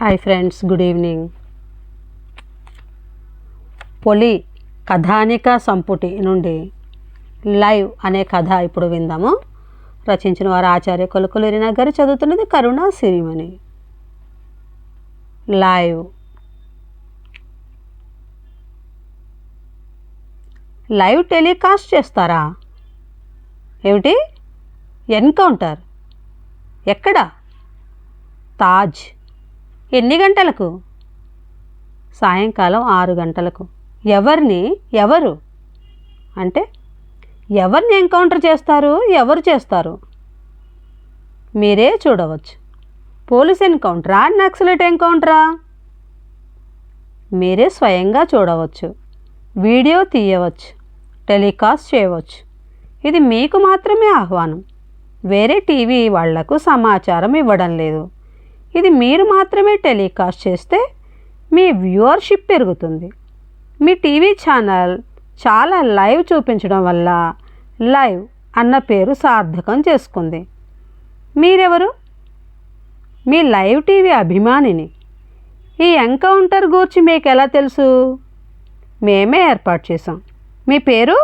Hi friends good evening పొలి కథానిక సంపుటి నుండి లైవ్ అనే కథ ఇప్పుడు విందాము. రచించిన వారు ఆచార్య కొలుకులేరిన గారు చదువుతున్నది కరుణా సిరిమణి. లైవ్. లైవ్ టెలికాస్ట్ చేస్తారా? ఏమిటి? ఎన్కౌంటర్. ఎక్కడ? తాజ్. ఎన్ని గంటలకు? సాయంకాలం ఆరు గంటలకు. ఎవరిని? ఎవరు? అంటే ఎవరిని ఎన్కౌంటర్ చేస్తారు? ఎవరు చేస్తారు? మీరే చూడవచ్చు. పోలీస్ ఎన్కౌంటరా? నక్సలైట్ ఎన్కౌంటరా? మీరే స్వయంగా చూడవచ్చు. వీడియో తీయవచ్చు. టెలికాస్ట్ చేయవచ్చు. ఇది మీకు మాత్రమే ఆహ్వానం. వేరే టీవీ వాళ్ళకు సమాచారం ఇవ్వడం లేదు. ఇది మీరు మాత్రమే టెలికాస్ట్ చేస్తే మీ వ్యూవర్షిప్ పెరుగుతుంది. మీ టీవీ ఛానల్ చాలా లైవ్ చూపించడం వల్ల లైవ్ అన్న పేరు సార్థకం చేసుకుంది. మీరెవరు? మీ లైవ్ టీవీ అభిమానిని. ఈ ఎన్కౌంటర్ గూర్చి మీకు ఎలా తెలుసు? మేమే ఏర్పాటు చేసాం మీ పేరు?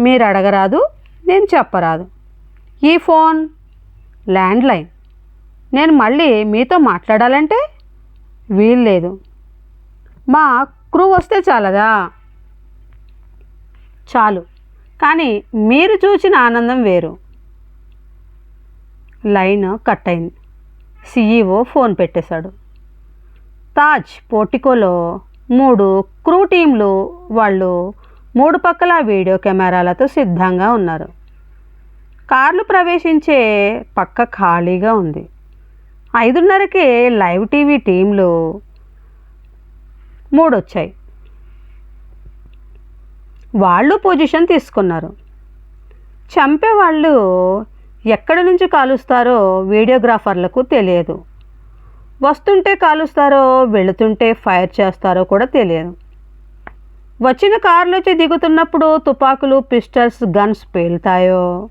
మీరు అడగరాదు నేను చెప్పరాదు. ఈ ఫోన్ ల్యాండ్లైన్. నేను మళ్ళీ మీతో మాట్లాడాలంటే వీల్లేదు మా క్రూ వస్తే చాలదా? చాలు. కానీ మీరు చూసిన ఆనందం వేరు. లైన్ కట్ అయింది. సిఈఓ ఫోన్ పెట్టేశాడు. తాజ్ పోర్టికోలో మూడు క్రూ టీంలు వాళ్ళు మూడు పక్కల వీడియో కెమెరాలతో సిద్ధంగా ఉన్నారు. కార్లు ప్రవేశించే పక్క ఖాళీగా ఉంది. ఐదున్నరకే లైవ్ టీవీ టీంలో మూడు వచ్చాయి వాళ్ళు పొజిషన్ తీసుకున్నారు. చంపే వాళ్ళు ఎక్కడి నుంచి కాలుస్తారో వీడియోగ్రాఫర్లకు తెలియదు. వస్తుంటే కాలుస్తారో వెళుతుంటే ఫైర్ చేస్తారో కూడా తెలియదు. వచ్చిన కారులోంచి దిగుతున్నప్పుడు తుపాకులు పిస్టల్స్ గన్స్ పేలుతాయో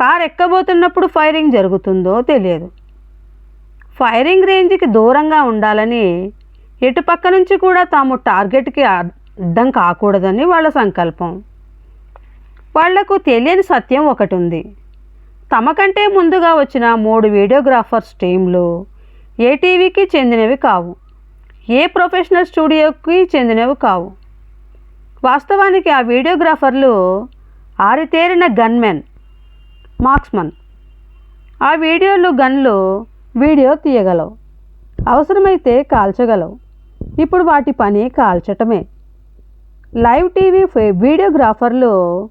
కార్ ఎక్కబోతున్నప్పుడు ఫైరింగ్ జరుగుతుందో తెలియదు. ఫైరింగ్ రేంజ్కి దూరంగా ఉండాలని ఎటుపక్క నుంచి కూడా తాము టార్గెట్కి అడ్డం కాకూడదని వాళ్ళ సంకల్పం. వాళ్ళకు తెలియని సత్యం ఒకటి ఉంది తమ కంటే ముందుగా వచ్చిన మూడు వీడియోగ్రాఫర్స్ టీంలు ఏ టీవీకి చెందినవి కావు. ఏ ప్రొఫెషనల్ స్టూడియోకి చెందినవి కావు. వాస్తవానికి ఆ వీడియోగ్రాఫర్లు ఆరితేరిన గన్మెన్ మార్క్స్మన్. ఆ వీడియోలు గన్లు వీడియో తీయగలవు. అవసరమైతే కాల్చగలవు. ఇప్పుడు వాటి పని కాల్చటమే. లైవ్ టీవీ వీడియోగ్రాఫర్లు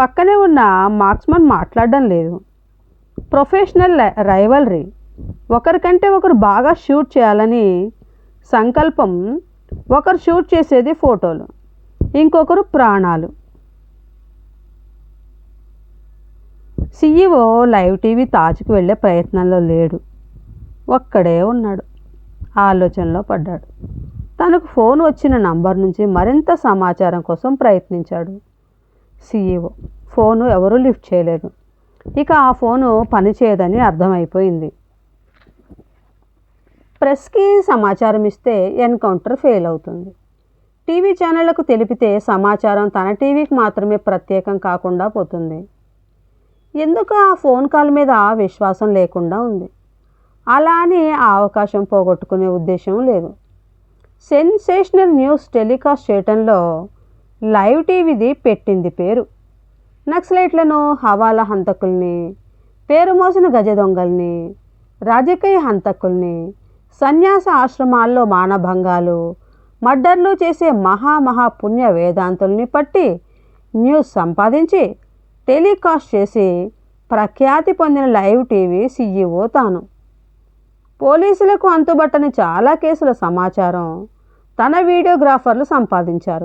పక్కనే ఉన్న మార్క్స్మన్ మాట్లాడడం లేదు. Professional rivalry. ఒకరికంటే ఒకరు బాగా షూట్ చేయాలని సంకల్పం ఒకరు షూట్ చేసేది ఫోటోలు ఇంకొకరు ప్రాణాలు. సీఈఓ లైవ్ టీవీ తాజ్కి వెళ్ళే ప్రయత్నంలో లేడు. ఒక్కడే ఉన్నాడు. ఆలోచనలో పడ్డాడు. తనకు ఫోన్ వచ్చిన నంబర్ నుంచి మరింత సమాచారం కోసం ప్రయత్నించాడు. సీఈఓ ఫోను ఎవరూ లిఫ్ట్ చేయలేదు. ఇక ఆ ఫోను పనిచేయదని అర్థమైపోయింది. ప్రెస్కి సమాచారం ఇస్తే ఎన్కౌంటర్ ఫెయిల్ అవుతుంది. టీవీ ఛానళ్ళకు తెలిపితే సమాచారం తన టీవీకి మాత్రమే ప్రత్యేకం కాకుండా పోతుంది. ఎందుకు ఆ ఫోన్ కాల్ మీద విశ్వాసం లేకుండా ఉంది? అలా అని ఆ అవకాశం పోగొట్టుకునే ఉద్దేశం లేదు. సెన్సేషనల్ న్యూస్ టెలికాస్ట్ చేయటంలో లైవ్ టీవీది పెట్టింది పేరు. నక్సలైట్లను హవాలా హంతకుల్ని పేరు మోసిన గజ దొంగల్ని రాజకీయ హంతకుల్ని సన్యాస ఆశ్రమాల్లో మానభంగాలు మర్డర్లు చేసే మహామహా పుణ్య వేదాంతుల్ని పట్టి న్యూస్ సంపాదించి టెలికాస్ట్ చేసి ప్రఖ్యాతి పొందిన లైవ్ టీవీ సీఈఓ తాను. పోలీసులకు అంతుబట్టని చాలా కేసుల సమాచారం తన వీడియోగ్రాఫర్లు సంపాదించారు.